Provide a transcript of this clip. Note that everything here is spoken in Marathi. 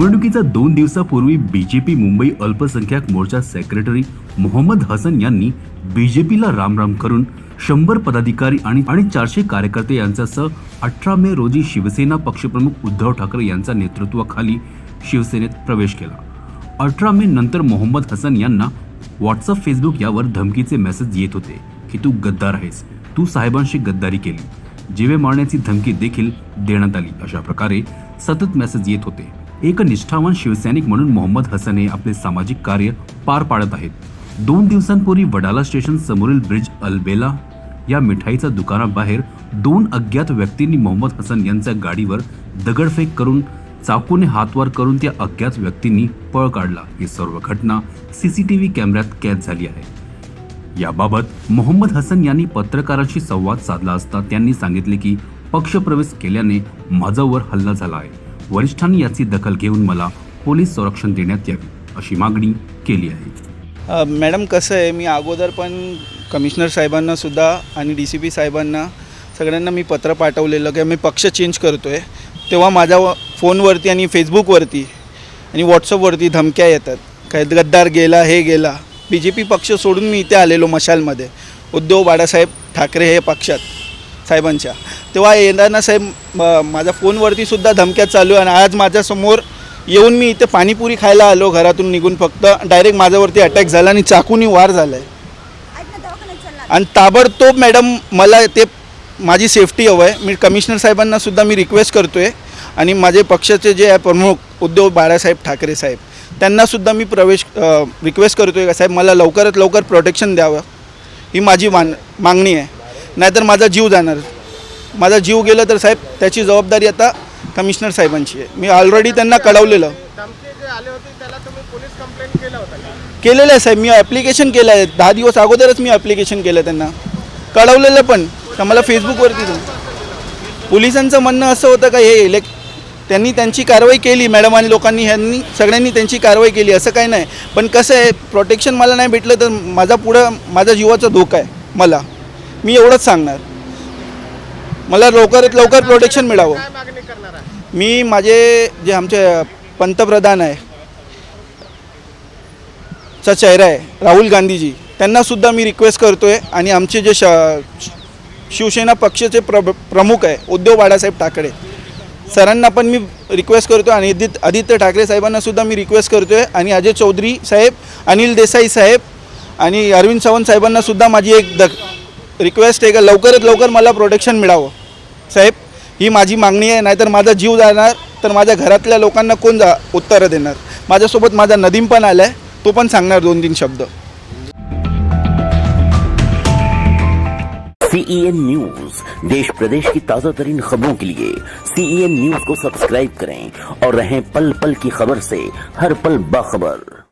निवडणुकीचा दोन दिवसापूर्वी बीजेपी मुंबई अल्पसंख्याक मोर्चा सेक्रेटरी मोहम्मद हसन यांनी बीजेपीला रामराम करून शंभर पदाधिकारी आणि आणि चारशे कार्यकर्ते यांच्यासह अठरा मे रोजी शिवसेना पक्षप्रमुख उद्धव ठाकरे यांच्या नेतृत्वाखाली शिवसेनेत प्रवेश केला. अठरा मे नंतर मोहम्मद हसन यांना व्हॉट्सअप फेसबुक यावर धमकीचे मेसेज येत होते की तू गद्दार आहेस. तू साहेबांशी गद्दारी केली. जीवे मारण्याची धमकी देखील देण्यात आली. अशा प्रकारे सतत मेसेज येत होते. एक निष्ठावान शिवसैनिक म्हणून मोहम्मद हसन हे आपले सामाजिक कार्य पार पाडत आहेत. दोन दिवसांपूर्वी वडाला स्टेशन समोरील ब्रिज अलबेला या मिठाईच्या दुकानाबाहेर दोन अज्ञात व्यक्तींनी मोहम्मद हसन यांच्या गाडीवर दगडफेक करून चाकूने हातवार करून त्या अज्ञात व्यक्तींनी पळ काढला. ही सर्व घटना सीसीटीव्ही कॅमेऱ्यात कैद झाली आहे. याबाबत मोहम्मद हसन यांनी पत्रकारांशी संवाद साधला असता त्यांनी सांगितले की पक्षप्रवेश केल्याने माझ्यावर हल्ला झाला आहे. वरिष्ठांनी याची दखल घेऊन मला पोलीस संरक्षण देण्यात यावे अशी मागणी केली आहे. मॅडम कसं आहे मी अगोदर पण कमिशनर साहेबांना सुद्धा आणि डी सी पी साहेबांना सगळ्यांना मी पत्र पाठवलेलं की मी पक्ष चेंज करतो आहे तेव्हा माझ्या व- फोनवरती आणि फेसबुकवरती आणि व्हॉट्सअपवरती धमक्या येतात. काय गद्दार गेला हे गेला. बी जे पी पक्ष सोडून मी इथे आलेलो मशालमध्ये. उद्धव बाळासाहेब ठाकरे हे पक्षात साहेबांच्या. तेव्हा येताना साहेब म- माझ्या फोनवरती सुद्धा धमक्या चालू आहे आणि आज माझ्यासमोर येऊन मी इथे पाणीपुरी खायला आलो घरातून निघून फक्त. डायरेक्ट माझ्यावरती अटॅक झाला आणि चाकूनी वार झाला आहे आणि ताबडतोब मॅडम मला ते माझी सेफ्टी हवं आहे. मी कमिशनर साहेबांना सुद्धा मी रिक्वेस्ट करतो आहे आणि माझे पक्षाचे जे आहे प्रमुख उद्धव बाळासाहेब ठाकरे साहेब त्यांनासुद्धा मी प्रवेश रिक्वेस्ट करतो आहे का साहेब मला लवकरात लवकर प्रोटेक्शन द्यावं. ही माझी मान मागणी आहे. नाहीतर माझा जीव जाणार. माझा जीव गेला तर साहेब त्याची जबाबदारी आता कमिशनर साहेबांची आहे. मी ऑलरेडी त्यांना कळवलेलं. केलेलं आहे साहेब मी ॲप्लिकेशन केलं आहे. दहा दिवस अगोदरच मी ॲप्लिकेशन केलं त्यांना. कळवलेलं पण. का मला फेसबुकवरती पोलिसांचं म्हणणं असं होतं का हे इलेक् त्यांनी त्यांची कारवाई केली मॅडम आणि लोकांनी ह्यांनी सगळ्यांनी त्यांची कारवाई केली असं काही नाही. पण कसं आहे प्रोटेक्शन मला नाही भेटलं तर माझा पुढं माझा जीवाचा धोका आहे मला. मी एवढंच सांगणार. मला लवकरात लवकर प्रोटेक्शन मिळावं. मी माझे जे आमचे पंतप्रधान आहे चा चेहरा आहे राहुल गांधीजी त्यांनासुद्धा मी रिक्वेस्ट करतो आहे आणि आमचे जे श शिवसेना पक्षाचे प्र प्रमुख आहे उद्धव बाळासाहेब ठाकरे सरांना पण मी रिक्वेस्ट करतो आणि आदित्य आदित्य ठाकरे साहेबांना सुद्धा मी रिक्वेस्ट करतो आहे आणि अजय चौधरी साहेब अनिल देसाई साहेब आणि अरविंद सावंत साहेबांना सुद्धा माझी एक द रिक्वेस्ट आहे का लवकरात लवकर मला प्रोटेक्शन मिळावं. साहेब ही माझी मागणी आहे नाहीतर माझा जीव जाणार तर माझ्या घरातल्या लोकांना कोण जा उत्तरं देणार? माझ्यासोबत माझा नदीम पण आला आहे तो पण सांगणार दोन तीन शब्द. सीईएन न्यूज देश प्रदेश की ताजा तरीन खबरों के लिए सीईएन न्यूज को सब्सक्राइब करें और रहें पल पल की खबर से हर पल बाखबर।